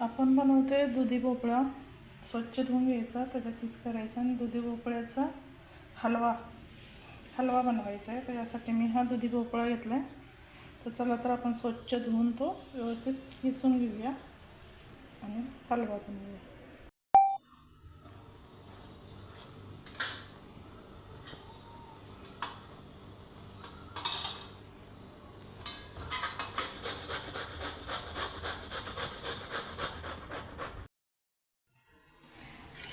आपण बनवतोय दुधी भोपळा. स्वच्छ धुवून घ्यायचा त्याचा किस करायचा आणि दुधी भोपळ्याचा हलवा हलवा बनवायचा आहे. तर यासाठी मी हा दुधी भोपळा घेतला आहे तर चला तर आपण स्वच्छ धुवून तो व्यवस्थित किसून घेऊया आणि हलवा बनवूया.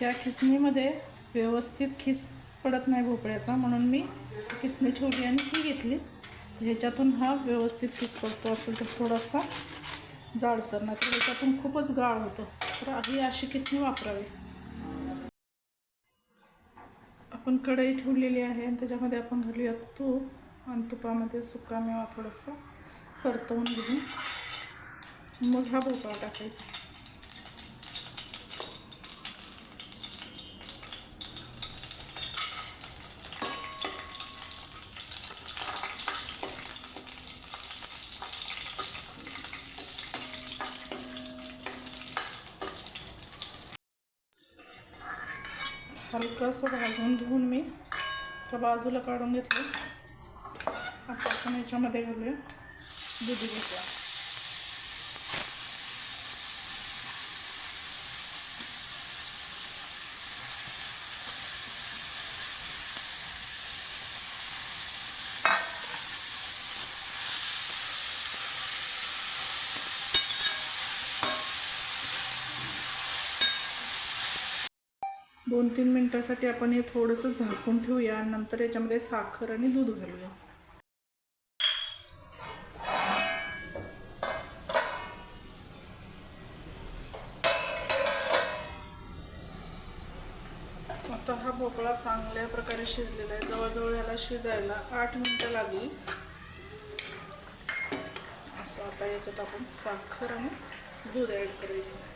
ह्या खिसणीमध्ये व्यवस्थित खिस पडत नाही भोपळ्याचा. म्हणून मी खिसणी ठेवली आणि ती घेतली. ह्याच्यातून हा व्यवस्थित खिस पडतो. असं जर थोडासा जाडसर नाही तर ह्याच्यातून खूपच गाळ होतो. तर ही अशी खिसणी वापरावी. आपण कढई ठेवलेली आहे आणि त्याच्यामध्ये आपण घालूया तूप आणि तुपामध्ये सुका मेवा थोडासा परतवून घेऊन. मग हा भोपळा टाकायचा. हलकंसं भाजून घेऊन मी त्या बाजूला काढून घेतलं. आता आपण याच्यामध्ये घालूया. दुधी घेतला दोन तीन मिनटासाठी आपण हे थोडंसं झाकून ठेवूया. आणि नंतर याच्यामध्ये साखर आणि दूध घालूया. आता हा भोपळा चांगल्या प्रकारे शिजलेला आहे. जवळजवळ याला शिजायला आठ मिनटं लागली. असं आता याच्यात आपण साखर आणि दूध ॲड करायचं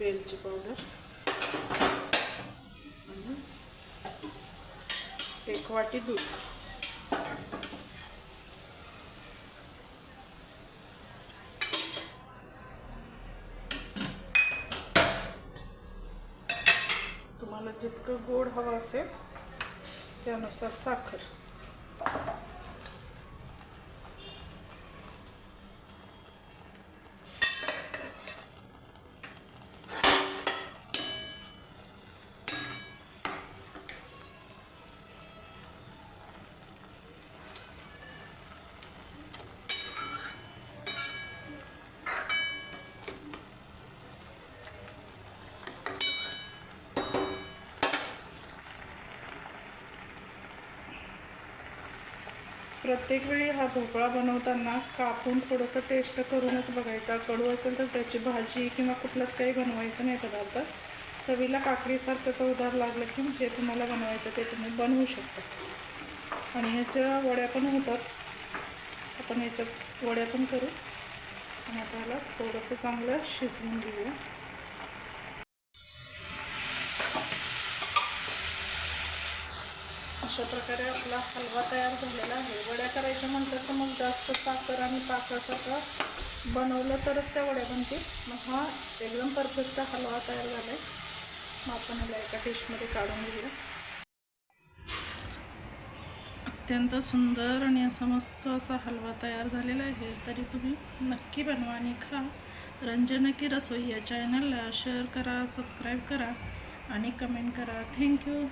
वेलची पावडर आणि एक वाटी दूध तुम्हाला जितकं गोड हवं असेल त्यानुसार साखर. प्रत्येक वेळी हा भोपळा बनवताना कापून थोडंसं टेस्ट करूनच बघायचा. कडू असेल तर त्याची भाजी किंवा कुठलंच काही बनवायचं नाही पदार्थ. चवीला काकडीसारखं उधार लागलं की जे तुम्हाला बनवायचं ते तुम्ही बनवू शकता. आणि ह्याच्या वड्या पण होतात. आपण ह्याच्या वड्या पण करू. आणि आता ह्याला थोडंसं चांगलं शिजवून घेऊया. अशा प्रकारे आपला हलवा तयार झालेला आहे. वड्या करायच्या म्हटलं तर मग जास्त साखर आणि ताकासारखं बनवलं तरच त्या वड्या बनतील. मग हा एकदम परफेक्ट हलवा तयार झाला आहे मग आपण ह्याला एका डिशमध्ये काढून घेऊया. अत्यंत सुंदर आणि असा मस्त असा हलवा तयार झालेला आहे. तरी तुम्ही नक्की बनवा आणि खा. रंजना की रसोई या चॅनलला शेअर करा सबस्क्राईब करा आणि कमेंट करा. थँक्यू